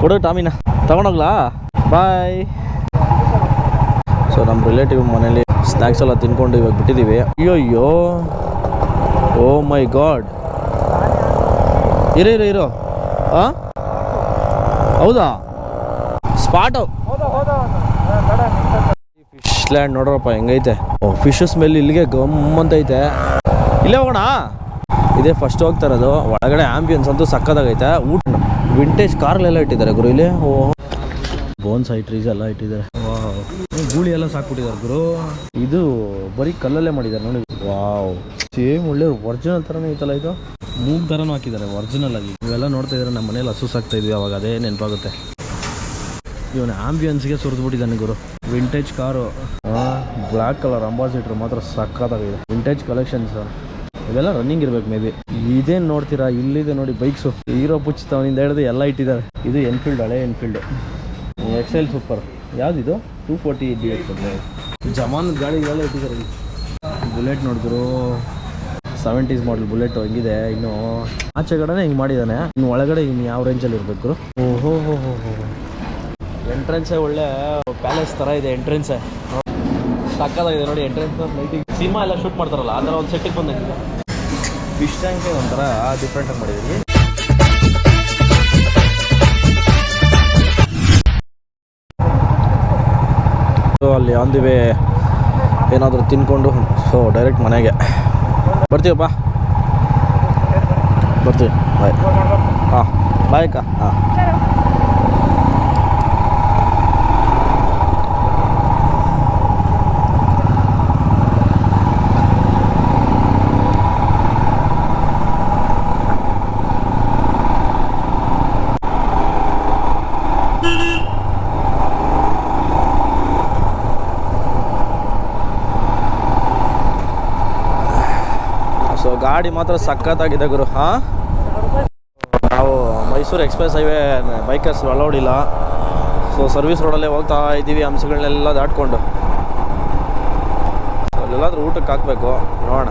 ಕೊಡು ಟಾಮಿನ. ತಗೊಂಡೋಗ್ಲಾ? ಬಾಯ್ ಸೊ ನಮ್ಮ ರಿಲೇಟಿವ್ ಮನೇಲಿ ಸ್ನ್ಯಾಕ್ಸ್ ಎಲ್ಲ ತಿನ್ಕೊಂಡು ಇವಾಗ ಬಿಟ್ಟಿದ್ದೀವಿ ಅಯ್ಯೋ ಅಯ್ಯೋ ಓ ಮೈ ಗಾಡ್ ಇರೋ ಇರೋ ಇರೋ. ಹಾಂ ಹೌದಾ? ಸ್ಪಾಟು ಫಿಶ್ ಲ್ಯಾಂಡ್ ನೋಡ್ರಪ್ಪ, ಹೆಂಗೈತೆ? ಓ ಫಿಶ್ ಸ್ಮೆಲ್ ಇಲ್ಲಿಗೆ ಗಮ್ಮಂತೈತೆ. ಇಲ್ಲೇ ಹೋಗೋಣ? ಇದೇ ಫಸ್ಟ್ ಹೋಗ್ತಾ ಇರೋದು ಒಳಗಡೆ ಆಂಬಿಯನ್ಸ್ ಅಂತೂ ಸಕ್ಕದಾಗೈತೆ ಊಟ ವಿಂಟೇಜ್ ಕಾರ್ಗಳೆಲ್ಲ ಇಟ್ಟಿದ್ದಾರೆ ಗುರು ಇಲ್ಲಿ. ಐ ಟ್ರೀಸ್ ಎಲ್ಲ ಇಟ್ಟಿದ್ದಾರೆ. ಗೂಳಿ ಎಲ್ಲ ಸಾಕ್ಬಿಟ್ಟಿದ್ದಾರೆ ಗುರು. ಇದು ಬರೀ ಕಲ್ಲಲ್ಲೇ ಮಾಡಿದ್ದಾರೆ ನೋಡಿ. ವಾವ್ ಸೇಮ್ ಒಳ್ಳೆ ಒರಿಜಿನಲ್ ಥರನೇ ಐತಲ್ಲ ಇದು? ಮೂಗ್ ಥರನೂ ಹಾಕಿದ್ದಾರೆ ಒರಿಜಿನಲ್ ಆಗಿ ಇವೆಲ್ಲ ನೋಡ್ತಾ ಇದ್ರೆ ನಮ್ಮ ಮನೇಲಿ ಹಸು ಸಾಕ್ತಾ ಇದ್ವಿ, ಅವಾಗ ಅದೇ ನೆನಪಾಗುತ್ತೆ. ಇವನು ಆಂಬಿಯನ್ಸ್ಗೆ ಸುರಿದ್ಬಿಟ್ಟಿದ್ದಾನೆ ಗುರು. Vintage car black colour ambassador ಮಾತ್ರ ಸಕ್ಕತ್ತಾಗಿದೆ. ವಿಂಟೇಜ್ ಕಲೆಕ್ಷನ್ಸ್ ಇವೆಲ್ಲ ರನ್ನಿಂಗ್ ಇರ್ಬೇಕು ಮೇ ಬಿ ಇದೇನು ನೋಡ್ತೀರಾ? ಇಲ್ಲಿದೆ ನೋಡಿ ಬೈಕ್ಸು ಹೀರೋ ಪುಚ್ ತವನಿಂದ ಹಿಡಿದು ಎಲ್ಲ ಇಟ್ಟಿದ್ದಾರೆ. ಇದು ಎನ್ಫೀಲ್ಡ್ ಹಳೆ ಎನ್ಫೀಲ್ಡ್ ಎಕ್ಸೆಲ್ ಸೂಪರ್ ಯಾವ್ದಿದು? ಟೂ ಫೋರ್ಟಿ ಡಿ ಎಕ್ಸ್ ಜಮಾನ್ ಗಾಡಿಗಳೆಲ್ಲ ಇಟ್ಟಿದ್ದಾರೆ. ಬುಲೆಟ್ ನೋಡಿದ್ರು ಸೆವೆಂಟೀಸ್ ಮಾಡಲ್ ಬುಲೆಟ್ ಹೆಂಗಿದೆ ಇನ್ನು ಆಚೆ ಕಡೆನೇ ಹಿಂಗೆ ಮಾಡಿದ್ದಾನೆ ಇನ್ನು ಒಳಗಡೆ ಇನ್ನು ಯಾವ ರೇಂಜಲ್ಲಿ ಇರಬೇಕು ಓಹೋ ಹೋ ಹೋ ಹೋ. ಎಂಟ್ರೆನ್ಸೇ ಒಳ್ಳೆ ಪ್ಯಾಲೇಸ್ ಥರ ಇದೆ ಎಂಟ್ರೆನ್ಸೇ ಸಕ್ಕದಾಗಿದೆ ನೋಡಿ ಎಂಟ್ರೆನ್ಸ್ ಲೈಟಿಂಗ್ ಸಿನಿಮಾ ಎಲ್ಲ ಶೂಟ್ ಮಾಡ್ತಾರಲ್ಲ ಆ ಥರ ಒಂದು ಸೆಟ್ಟಿಗೆ ಬಂದಂಗಿದೆ. ಫಿಶ್ ಟ್ಯಾಂಕೆ ಒಂಥರ ಡಿಫ್ರೆಂಟಾಗಿ ಮಾಡಿದ್ದೀವಿ ಸೊ ಅಲ್ಲಿ ಆನ್ ದಿ ವೇ ಏನಾದರೂ ತಿನ್ಕೊಂಡು ಸೊ ಡೈರೆಕ್ಟ್ ಮನೆಗೆ. ಬರ್ತೀವಪ್ಪ ಬರ್ತೀವಿ. ಬಾಯ್ ಹಾಂ ಬಾಯ್ ಅಕ್ಕ. ಹಾಂ ಸೊ ಗಾಡಿ ಮಾತ್ರ ಸಖತ್ತಾಗಿದೆ ಗುರು, ಹಾಂ? ನಾವು Mysuru express highway bikers allowed ಇಲ್ಲ. ಸೊ ಸರ್ವಿಸ್ ರೋಡಲ್ಲೇ ಹೋಗ್ತಾ ಇದ್ದೀವಿ, ಅಂಶಗಳನ್ನೆಲ್ಲ ದಾಟ್ಕೊಂಡು. ಸೊ ಅಲ್ಲೆಲ್ಲಾದ್ರೂ ಊಟಕ್ಕೆ ಹಾಕಬೇಕು, ನೋಡೋಣ.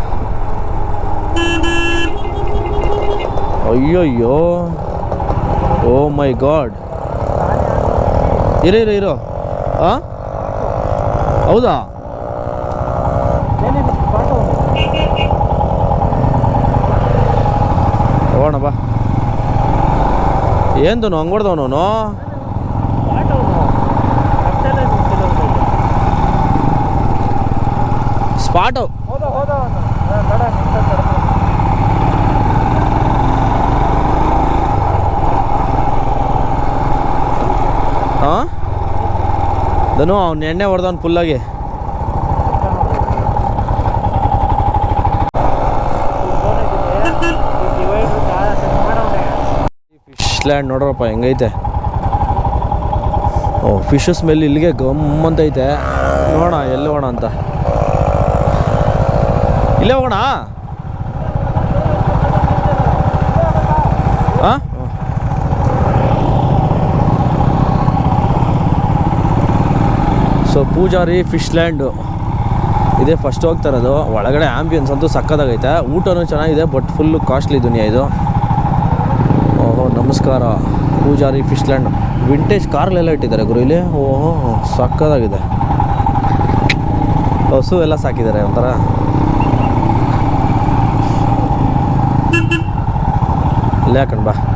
ಅಯ್ಯೋಯ್ಯೋ. Oh my god. ಇರೋ ಇರೋ ಇರೋ. ಹಾಂ ಹೌದಾ ಹೋಗೋಣ ಬಾ ఏందో నువ్వు అంగొడదావు నువ్వు ಸ್ಪಾಟು ಹಾಂ ಧನು ಅವ್ನು ಎಣ್ಣೆ ಹೊಡೆದವ್ನು ಫುಲ್ಲಾಗಿ ಲ್ಯಾಂಡ್ ನೋಡ್ರಪ್ಪ, ಹೆಂಗೈತೆ? ಓ ಫಿಶ್ ಸ್ಮೆಲ್ ಇಲ್ಲಿಗೆ ಗಮ್ಮಂತೈತೆ ನೋಡೋಣ, ಎಲ್ಲಿ ಹೋಗೋಣ ಅಂತ. ಇಲ್ಲೇ ಹೋಗೋಣ? ಸೊ ಪೂಜಾರಿ ಫಿಶ್ ಲ್ಯಾಂಡು ಇದೇ ಫಸ್ಟ್ ಹೋಗ್ತಾ ಇರೋದು. ಒಳಗಡೆ ಆಂಬಿಯನ್ಸ್ ಅಂತೂ ಸಕ್ಕದಾಗೈತೆ ಊಟನೂ ಚೆನ್ನಾಗಿದೆ ಬಟ್ ಫುಲ್ಲು ಕಾಸ್ಟ್ಲಿ ದುನಿಯಾ ಇದು. ಓಹೋ, ನಮಸ್ಕಾರ. ಪೂಜಾರಿ ಫಿಶ್ ಲ್ಯಾಂಡ್ ವಿಂಟೇಜ್ ಕಾರ್ಲೆಲ್ಲ ಇಟ್ಟಿದ್ದಾರೆ ಗುರು, ಇಲ್ಲಿ? ಓಹೋ, ಸಕ್ಕದಾಗಿದೆ. ಹಸು ಎಲ್ಲ ಸಾಕಿದ್ದಾರೆ ಒಂಥರ. ಇಲ್ಲೇ ಹಾಕಣ್ ಬಾ.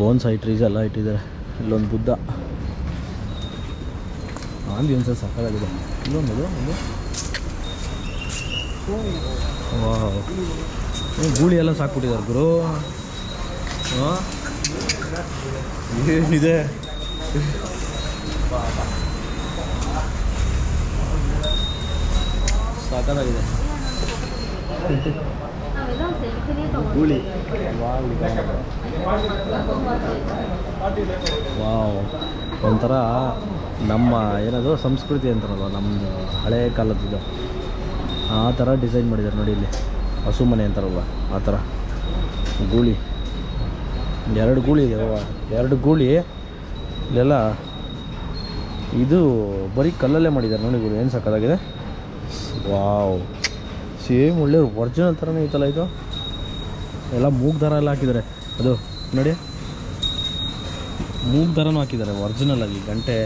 ಬೋನ್ಸ್ ಟ್ರೀಸ್ ಎಲ್ಲ ಇಟ್ಟಿದ್ದಾರೆ. ಇಲ್ಲೊಂದು ಬುದ್ಧ. ಆಂಬಿಯನ್ಸ್ ಸಕ್ಕದಾಗಿದೆ ಇಲ್ಲೊಂದು ಒಂದು. ಗೂಳಿ ಎಲ್ಲ ಸಾಕ್ಬಿಟ್ಟಿದ್ದಾರೆ ಗುರು. ಏನಿದೆ? ಸಾಕಾಗಿದೆ. ಗೂಳಿ ವಾವ್. ಒಂಥರ ನಮ್ಮ ಏನದು ಸಂಸ್ಕೃತಿ ಅಂತಾರಲ್ವ ನಮ್ಮ ಹಳೆ ಕಾಲದ್ದು ಆ ಥರ ಡಿಸೈನ್ ಮಾಡಿದ್ದಾರೆ ನೋಡಿ ಇಲ್ಲಿ. ಹಸು ಮನೆ ಅಂತಾರಲ್ವ, ಆ ಥರ ಗೂಳಿ. ಎರಡು ಗೂಳಿ ಇದೆ ಎರಡು ಗೂಳಿ. ಇಲ್ಲೆಲ್ಲ ಇದು ಬರೀ ಕಲ್ಲಲ್ಲೇ ಮಾಡಿದ್ದಾರೆ ನೋಡಿ ಗುರು ಏನು ಸಕ್ಕತ್ತಾಗಿದೆ ವಾವ್. ಸೇಮ್ ಒಳ್ಳೆ ಒರ್ಜಿನಲ್ ಥರನೇ ಐತಲ್ಲ ಇದು? ಎಲ್ಲ ಮೂಗ್ ದಾರ ಎಲ್ಲ ಹಾಕಿದ್ದಾರೆ. ಅದು ನೋಡಿ. ಮೂಗ್ ದಾರನೂ ಹಾಕಿದ್ದಾರೆ ಒರ್ಜಿನಲ್ ಆಗಿ ಗಂಟೆ.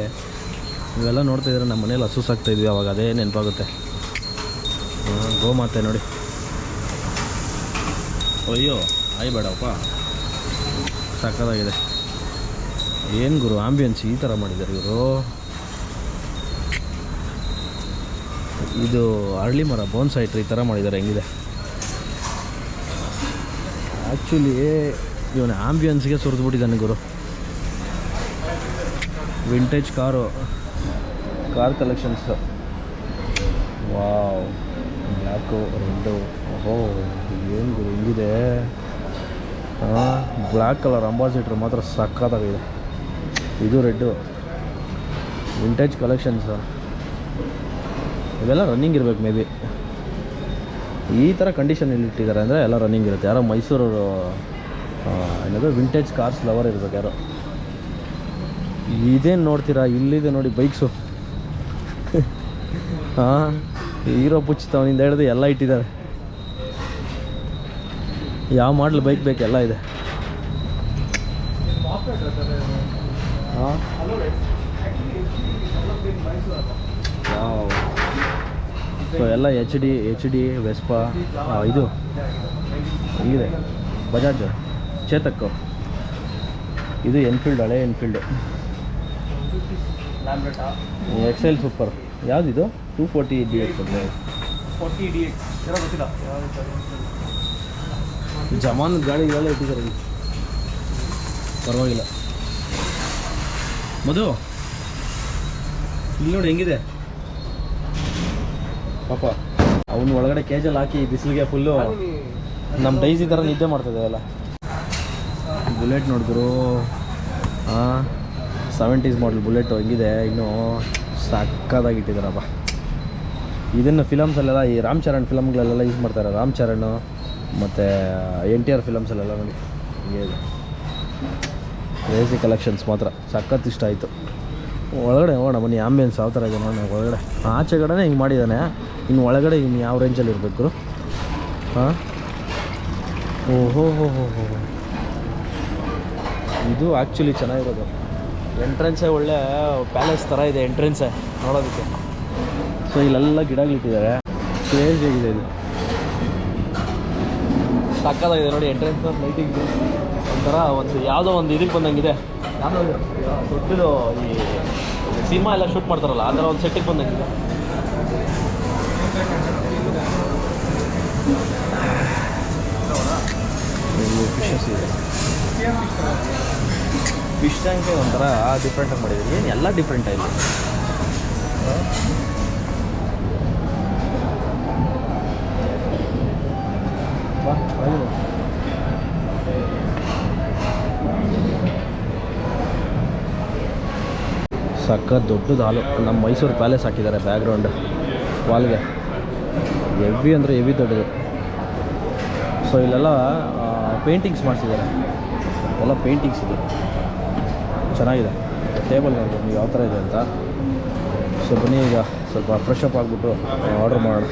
ಇವೆಲ್ಲ ನೋಡ್ತಾ ಇದ್ದಾರೆ ನಮ್ಮ ಮನೇಲಿ ಹಸು ಸಾಕ್ತಾ ಇದ್ವಿ, ಅವಾಗ ಅದೇ ನೆನಪಾಗುತ್ತೆ. ಗೋಮಾತೆ ನೋಡಿ. ಅಯ್ಯೋ, ಆಯ್ ಬೇಡಪ್ಪ. ಸಾಕಾಗಿದೆ ಏನು ಗುರು ಆಂಬಿಯನ್ಸ್ ಈ ಥರ ಮಾಡಿದ್ದಾರೆ ಇವರು? ಇದು ಅರಳಿ ಮರ ಬೋನ್ಸ್ ಐಟ್ರಿ ಈ ಥರ ಮಾಡಿದ್ದಾರೆ, ಹೆಂಗಿದೆ? ಆ್ಯಕ್ಚುಲಿ ಇವನು ಆಂಬಿಯನ್ಸ್ಗೆ ಸುರಿದ್ಬಿಟ್ಟಿದ್ದಾನೆ ಗುರು. Vintage car car collections wow black red ಓಹೋ, ಏನು ಗುರು, ಹಿಂಗಿದೆ? ಬ್ಲ್ಯಾಕ್ ಕಲರ್ ಅಂಬಾಸಿಟ್ರು ಮಾತ್ರ ಸಕ್ಕತ್ತಾಗಿದೆ ಇದು ರೆಡ್ಡು ವಿಂಟೇಜ್ ಕಲೆಕ್ಷನ್ಸ್ ಇವೆಲ್ಲ ರನ್ನಿಂಗ್ ಇರಬೇಕು ಮೇ ಬಿ ಈ ಥರ ಕಂಡೀಷನ್ ಇಟ್ಟಿದ್ದಾರೆ ಅಂದರೆ ಎಲ್ಲ ರನ್ನಿಂಗ್ ಇರುತ್ತೆ. ಯಾರೋ ಮೈಸೂರು ಏನದು ವಿಂಟೇಜ್ ಕಾರ್ಸ್ ಲವರ್ ಇರ್ಬೇಕು ಯಾರೋ. ಇದೇನು ನೋಡ್ತೀರಾ? ಇಲ್ಲಿದೆ ನೋಡಿ ಬೈಕ್ಸು ಹಾಂ ಹೀರೋ ಪುಚ್ಚಿತವನಿಂದ ಹಿಡಿದು ಎಲ್ಲ ಇಟ್ಟಿದ್ದಾರೆ. ಯಾವ ಮಾಡಲ್ ಬೈಕ್ ಬೇಕು, ಎಲ್ಲ ಇದೆ. ಹಾಂ ಸೊ ಎಲ್ಲ H D H D Vespa ಇದು. ಹೆಂಗಿದೆ. ಬಜಾಜ್ ಚೇತಕ್. ಇದು ಎನ್ಫೀಲ್ಡ್ ಹಳೆ Enfield excel super ಯಾವುದಿದು? Two forty D X X ಜಮಾನ್ ಗಾಡಿಗಳೆಲ್ಲ ಇಟ್ಟಿದ್ದಾರೆ. ಇಲ್ಲಿ ಪರವಾಗಿಲ್ಲ. ಮಧು ಇಲ್ಲಿ ನೋಡಿ ಹೆಂಗಿದೆ? ಪಾಪ, ಅವನು ಒಳಗಡೆ ಕೇಜಲ್ಲಿ ಹಾಕಿ ಬಿಸಿಲಿಗೆ ಫುಲ್ಲು ನಮ್ಮ ಡೈಸಿ ಥರ ನಿದ್ದೆ ಮಾಡ್ತಿದ್ದೇವಲ್ಲ ಬುಲೆಟ್ ನೋಡಿದ್ರು. ಹಾಂ ಸೆವೆಂಟೀಸ್ ಮಾಡಲ್ ಬುಲೆಟು ಹೆಂಗಿದೆ, ಇನ್ನೂ ಸಕ್ಕದಾಗಿಟ್ಟಿದ್ದಾರಪ್ಪ ಇದನ್ನು ಫಿಲಮ್ಸಲ್ಲೆಲ್ಲ ಈ ರಾಮ್ ಚರಣ್ ಫಿಲಮ್ಗಳಲ್ಲೆಲ್ಲ ಯೂಸ್ ಮಾಡ್ತಾರೆ, ರಾಮ್ ಚರಣ್ ಮತ್ತು ಎನ್ ಟಿ ಆರ್ ಫಿಲಮ್ಸಲ್ಲೆಲ್ಲ ನೋಡಿ ರೇಸಿ ಕಲೆಕ್ಷನ್ಸ್ ಮಾತ್ರ. ಸಖತ್ ಇಷ್ಟ ಆಯಿತು. ಒಳಗಡೆ ನೋಡೋಣ, ಬನ್ನಿ ಆಂಬಿಯನ್ಸ್ ಯಾವ ಥರ ಇದೆ ನೋಡೋಣ ಒಳಗಡೆ. ಆಚೆ ಕಡೆನೇ ಹಿಂಗೆ ಮಾಡಿದ್ದಾನೆ ಇನ್ನು ಒಳಗಡೆ ಇನ್ನು ಯಾವ ರೇಂಜಲ್ಲಿ ಇರಬೇಕು? ಹಾಂ? ಓಹೋ, ಹೋ ಹೋ ಹೋ ಇದು ಆ್ಯಕ್ಚುಲಿ ಚೆನ್ನಾಗಿರೋದು. ಎಂಟ್ರೆನ್ಸೇ ಒಳ್ಳೆ ಪ್ಯಾಲೇಸ್ ಥರ ಇದೆ ಎಂಟ್ರೆನ್ಸೇ ನೋಡೋದಕ್ಕೆ. ಸೊ ಇಲ್ಲೆಲ್ಲ ಗಿಡಗಳಿಟ್ಟಿದ್ದಾರೆ ಕ್ರೇಜ್ ಆಗಿದೆ ಇದು? ಸಕ್ಕತ್ತಾಗಿದೆ ನೋಡಿ ಎಂಟ್ರೆನ್ಸ್ ಲೈಟಿಂಗ್ ಒಂಥರ ಒಂದು ಯಾವುದೋ ಒಂದು ಇದಕ್ಕೆ ಬಂದಂಗಿದೆ. ಯಾವುದೋ ದೊಡ್ಡದು ಈ ಸಿನಿಮಾ ಎಲ್ಲ ಶೂಟ್ ಮಾಡ್ತಾರಲ್ಲ, ಆ ಥರ ಒಂದು ಸೆಟ್ಟಿಗೆ ಬಂದಂಗೆ ಇದೆ. ಫಿಶ್ ಟ್ಯಾಂಕೇ ಒಂಥರ ಡಿಫ್ರೆಂಟಾಗಿ ಮಾಡಿದ್ದೀವಿ ಏನು ಎಲ್ಲ ಡಿಫ್ರೆಂಟ್ ಸಖತ್ ದೊಡ್ಡದು ಹಾಲು ನಮ್ಮ ಮೈಸೂರು ಪ್ಯಾಲೇಸ್ ಹಾಕಿದ್ದಾರೆ ಬ್ಯಾಕ್ಗ್ರೌಂಡ್ ವಾಲ್ಗೆ. ಎವಿ ಅಂದರೆ ಎವಿ ದೊಡ್ಡದು. ಸೊ ಇಲ್ಲೆಲ್ಲ ಪೇಂಟಿಂಗ್ಸ್ ಮಾಡಿಸಿದ್ದಾರೆ. ಎಲ್ಲ ಪೇಂಟಿಂಗ್ಸ್ ಇದೆ. ಚೆನ್ನಾಗಿದೆ. ಟೇಬಲ್ ಯಾವ ಥರ ಇದೆ ಅಂತ. ಸೊ ಬನ್ನಿ ಈಗ ಸ್ವಲ್ಪ ಫ್ರೆಶ್ ಅಪ್ ಆಗಿಬಿಟ್ಟು ಆರ್ಡ್ರ್ ಮಾಡೋಣ.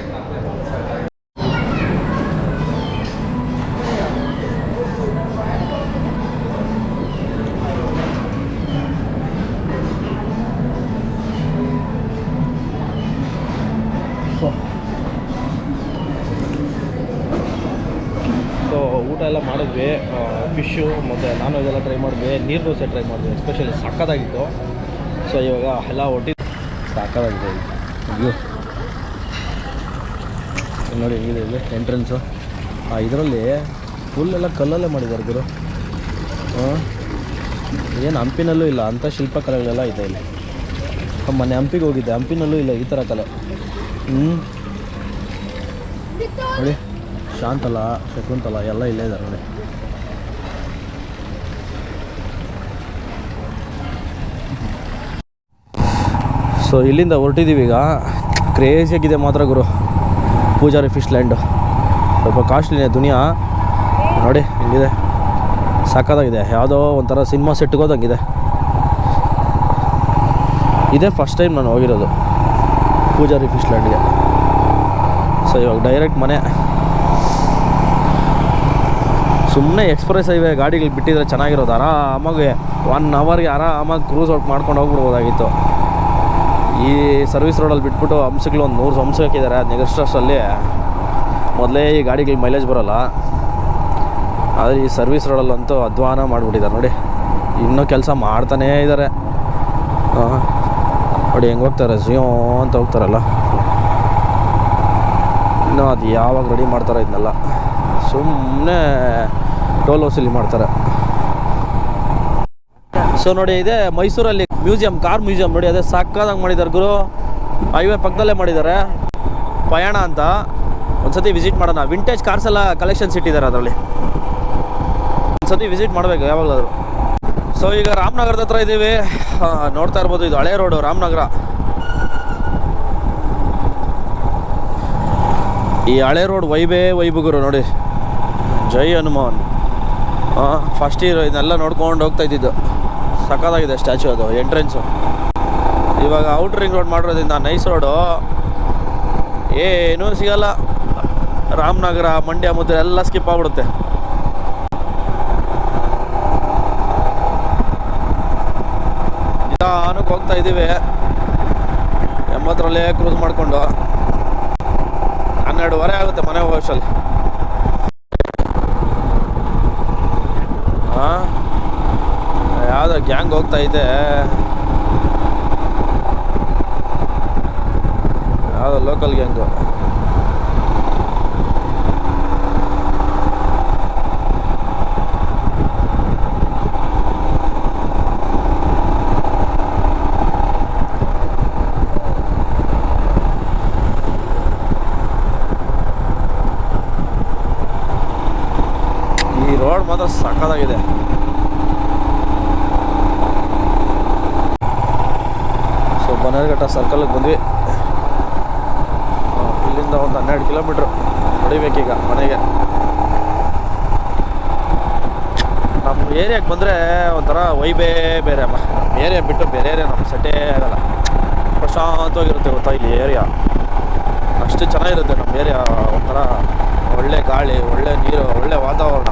ಸೊ ಊಟ ಎಲ್ಲ ಮಾಡಿದ್ವಿ. ಫಿಶ್ಶು ಮತ್ತು ನಾನು ಇದೆಲ್ಲ ಟ್ರೈ ಮಾಡಿದ್ವಿ. ನೀರು ದೋಸೆ ಟ್ರೈ ಮಾಡಿದ್ವಿ. ಎಸ್ಪೆಷಲಿ ಸಕ್ಕತ್ತಾಗಿತ್ತು ಸೊ ಇವಾಗ ಎಲ್ಲ ಒಟ್ಟಿ ಅಯ್ಯೋ. ಇಲ್ಲಿ ನೋಡಿ ಇದೆ ಇದೆ ಎಂಟ್ರೆನ್ಸು ಇದರಲ್ಲಿ ಫುಲ್ಲೆಲ್ಲ ಕಲ್ಲಲ್ಲೇ ಮಾಡಿದ್ದಾರೆ ಗುರು. ಏನು ಹಂಪಿನಲ್ಲೂ ಇಲ್ಲ. ಅಂಥ ಶಿಲ್ಪಕಲೆಗಳೆಲ್ಲ ಇದೆ ಇಲ್ಲಿ. ಮೊನ್ನೆ ಹಂಪಿಗೆ ಹೋಗಿದ್ದೆ. ಹಂಪಿನಲ್ಲೂ ಇಲ್ಲ ಈ ಥರ ಕಲೆ. ಹ್ಞೂ ನೋಡಿ. ಶಾಂತಲ, ಶಕುಂತಲ ಎಲ್ಲ ಇಲ್ಲೇ ಇದ್ದಾರೆ ನೋಡಿ. ಸೊ ಇಲ್ಲಿಂದ ಹೊರಟಿದ್ದೀವಿ ಈಗ. ಕ್ರೇಜಿಯಾಗಿದೆ ಮಾತ್ರ ಗುರು. ಪೂಜಾರಿ ಫಿಶ್ ಲ್ಯಾಂಡು ಸ್ವಲ್ಪ ಕಾಸ್ಟ್ಲಿನೇ ದುನಿಯಾ. ನೋಡಿ ಹಿಂಗಿದೆ ಸಾಕಾದಾಗಿದೆ. ಯಾವುದೋ ಒಂಥರ ಸಿನಿಮಾ ಸೆಟ್ಗೆ ಹೋದಂಗಿದೆ. ಇದೇ ಫಸ್ಟ್ ಟೈಮ್ ನಾನು ಹೋಗಿರೋದು. ಪೂಜಾರಿ ಫಿಶ್ ಲ್ಯಾಂಡ್ಗೆ ಸೊ ಇವಾಗ ಡೈರೆಕ್ಟ್ ಮನೆ. ಸುಮ್ಮನೆ ಎಕ್ಸ್ಪ್ರೆಸ್ ಹೈವೇ ಗಾಡಿಗಳು ಬಿಟ್ಟಿದ್ರೆ ಚೆನ್ನಾಗಿರೋದು. ಆರಾಮಾಗಿ ಒನ್ ಅವರ್ಗೆ ಆರಾಮಾಗಿ ಕ್ರೂಸ್ ಔಟ್ ಮಾಡ್ಕೊಂಡು ಹೋಗ್ಬಿಡ್ಬೋದಾಗಿತ್ತು. ಈ ಸರ್ವಿಸ್ ರೋಡಲ್ಲಿ ಬಿಟ್ಬಿಟ್ಟು ಹಂಸಗಳು ಒಂದು ನೂರು ಹಂಸ ಹಾಕಿದ್ದಾರೆ ನೆಕ್ಸ್ಟ್ ಅಷ್ಟಲ್ಲಿ ಮೊದಲೇ ಈ ಗಾಡಿಗಳಿಗೆ ಮೈಲೇಜ್ ಬರೋಲ್ಲ. ಆದರೆ ಈ ಸರ್ವಿಸ್ ರೋಡಲ್ಲಂತೂ ಅಧ್ವಾನ ಮಾಡಿಬಿಟ್ಟಿದ್ದಾರೆ ನೋಡಿ. ಇನ್ನೂ ಕೆಲಸ ಮಾಡ್ತಾನೇ ಇದ್ದಾರೆ ನೋಡಿ ಹೆಂಗೆ ಹೋಗ್ತಾರೆ? ಜಿಯೋ ಅಂತ ಹೋಗ್ತಾರಲ್ಲ. ಇನ್ನೂ ಅದು ಯಾವಾಗ ರೆಡಿ ಮಾಡ್ತಾರೆ ಇದನ್ನೆಲ್ಲ ಸುಮ್ಮನೆ ಟೋಲ್ ವಸೂಲಿ ಮಾಡ್ತಾರೆ. ಸೊ ನೋಡಿ, ಇದೆ ಮೈಸೂರಲ್ಲಿ ಮ್ಯೂಸಿಯಂ, ಕಾರ್ ಮ್ಯೂಸಿಯಂ ನೋಡಿ, ಅದೇ ಸಾಕಾದಂಗೆ ಮಾಡಿದ್ದಾರೆ ಗುರು. ಹೈವೇ ಪಕ್ಕದಲ್ಲೇ ಮಾಡಿದ್ದಾರೆ. ಪಯಣ ಅಂತ. ಒಂದ್ಸತಿ ವಿಸಿಟ್ ಮಾಡೋಣ. ವಿಂಟೇಜ್ ಕಾರ್ಸ್ ಎಲ್ಲ ಕಲೆಕ್ಷನ್ಸ್ ಇಟ್ಟಿದ್ದಾರೆ ಅದರಲ್ಲಿ. ಒಂದ್ಸತಿ ವಿಸಿಟ್ ಮಾಡಬೇಕು ಯಾವಾಗಲಾದ್ರು. ಸೊ ಈಗ ರಾಮನಗರದ ಹತ್ರ ಇದ್ದೀವಿ. ನೋಡ್ತಾ ಇರ್ಬೋದು, ಇದು ಹಳೆ ರೋಡು ರಾಮನಗರ. ಈ ಹಳೆ ರೋಡ್ ವೈಬೇ ವೈಬುಗುರು ನೋಡಿ. ಜೈ ಹನುಮಾನ್. ಫಸ್ಟ್ ಇಯರ್ ಇದನ್ನೆಲ್ಲ ನೋಡ್ಕೊಂಡು ಹೋಗ್ತಾ ಇದ್ದಿದ್ದು. ಸಖತ್ತಾಗಿದೆ ಸ್ಟ್ಯಾಚು ಅದು ಎಂಟ್ರೆನ್ಸು ಇವಾಗ ಔಟ್ ರಿಂಗ್ ರೋಡ್ ಮಾಡಿರೋದ್ರಿಂದ ನೈಸ್ ರೋಡು ಏನೂ ಸಿಗಲ್ಲ. ರಾಮನಗರ, ಮಂಡ್ಯ ಮುದ್ರೆ ಎಲ್ಲ ಸ್ಕಿಪ್ ಆಗ್ಬಿಡುತ್ತೆ. ನಿಧಾನಕ್ಕೆ ಹೋಗ್ತಾ ಇದ್ದೀವಿ. ಎಂಬತ್ತರಲ್ಲೇ ಕ್ರೂಸ್ ಮಾಡಿಕೊಂಡು. ಹನ್ನೆರಡುವರೆ ಆಗುತ್ತೆ ಮನೆ ಹೋಗೋಷ್ಟಲ್ಲಿ ಹಾಂ ಯಾವುದೋ ಹೋಗ್ತಾ ಇದೆ. ಯಾವುದೋ ಲೋಕಲ್ ಗ್ಯಾಂಗು ಈ ರೋಡ್ ಮಾತ್ರ ಸಕ್ಕತ್ತಾಗಿದೆ ಸೊ ಬನ್ನೇರುಘಟ್ಟ ಸರ್ಕಲ್ಗೆ ಬಂದ್ವಿ ಆ, ಇಲ್ಲಿಂದ ಒಂದು ಹನ್ನೆರಡು ಕಿಲೋಮೀಟ್ರ್ ಹೊಡಿಬೇಕೀಗ ಮನೆಗೆ. ನಮ್ಮ ಏರಿಯಾಗೆ ಬಂದರೆ ಒಂಥರ ವೈಬೇ ಬೇರೆ ಅಮ್ಮ. ಏರಿಯಾ ಬಿಟ್ಟು ಬೇರೆ ಏರಿಯಾ ನಮ್ಮ ಸೆಟ್ಟೇ ಆಗಲ್ಲ. ಪ್ರಶಾಂತವಾಗಿರುತ್ತೆ ಗೊತ್ತಾ ಇಲ್ಲಿ ಏರಿಯಾ. ಅಷ್ಟು ಚೆನ್ನಾಗಿರುತ್ತೆ ನಮ್ಮ ಏರಿಯಾ. ಒಂಥರ ಒಳ್ಳೆ ಗಾಳಿ, ಒಳ್ಳೆ ನೀರು, ಒಳ್ಳೆ ವಾತಾವರಣ.